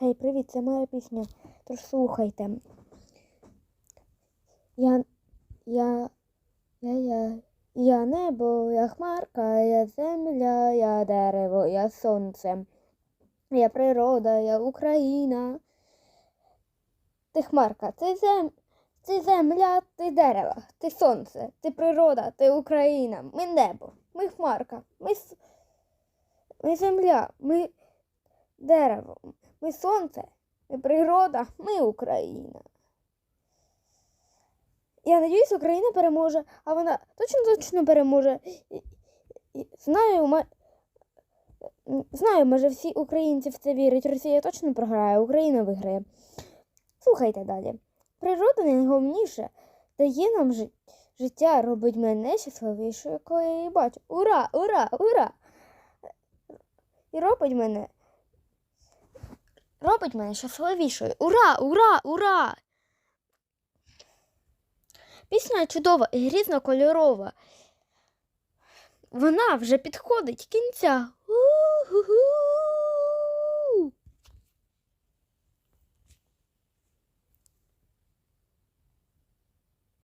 Гей, привіт, це моя пісня. Тож слухайте. Я. Я. Я. Я. Я небо, я хмарка, я земля, я дерево, я сонце. Я природа, я Україна. Ти хмарка, ти зем... ти земля, ти дерево, ти сонце, ти природа, ти Україна. Ми небо, ми хмарка, ми, ми земля, ми дерево, ми сонце, ми природа, ми Україна. Я надіюсь, Україна переможе, а вона точно точно переможе. Знаю, ма- знаю, може всі українці в це вірять. Росія точно програє, Україна виграє. Слухайте далі. Природа найголовніше дає нам жи- життя, робить мене щасливішою, коли я її бачу. Ура! Ура! Ура! І робить мене. Робить мене щасливішою. Ура! Ура! Ура! Пісня чудова і різнокольорова. Вона вже підходить кінця. У-ху-ху.